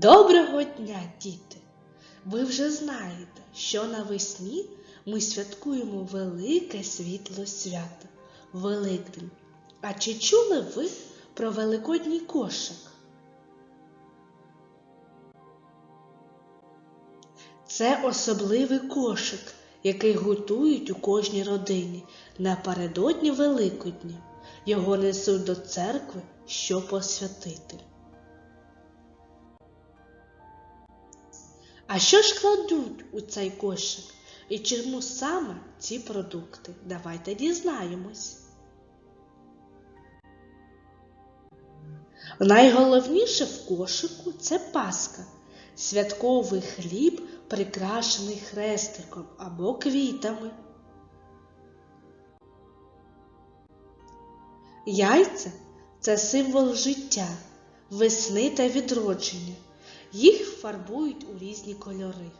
Доброго дня, діти! Ви вже знаєте, що навесні ми святкуємо велике світло свято Великдень. А чи чули ви про Великодній кошик? Це особливий кошик, який готують у кожній родині напередодні Великодня. Його несуть до церкви, щоб посвятити. А що ж кладуть у цей кошик? І чому саме ці продукти? Давайте дізнаємось. Найголовніше в кошику це паска, святковий хліб, прикрашений хрестиком або квітами. Яйця це символ життя, весни та відродження. Їх фарбують у різні кольори.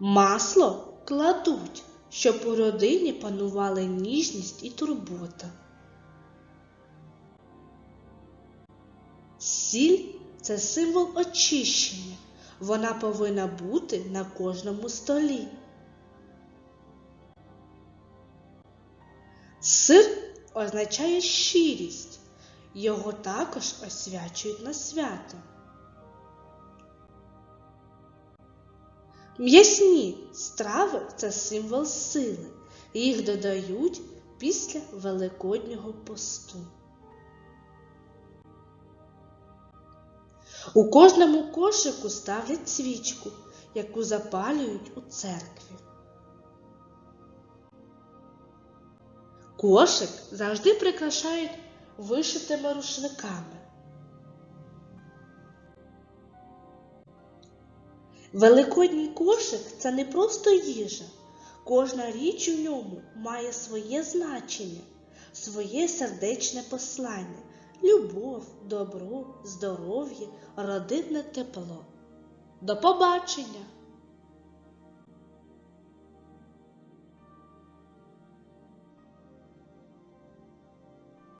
Масло кладуть, щоб у родині панували ніжність і турбота. Сіль це символ очищення. Вона повинна бути на кожному столі. Сир означає щирість. Його також освячують на свято. М'ясні страви це символ сили. Їх додають після Великоднього посту. У кожному кошику ставлять свічку, яку запалюють у церкві. Кошик завжди прикрашають вишитими рушниками. Великодній кошик це не просто їжа. Кожна річ у ньому має своє значення, своє сердечне послання, любов, добро, здоров'я, родинне тепло. До побачення!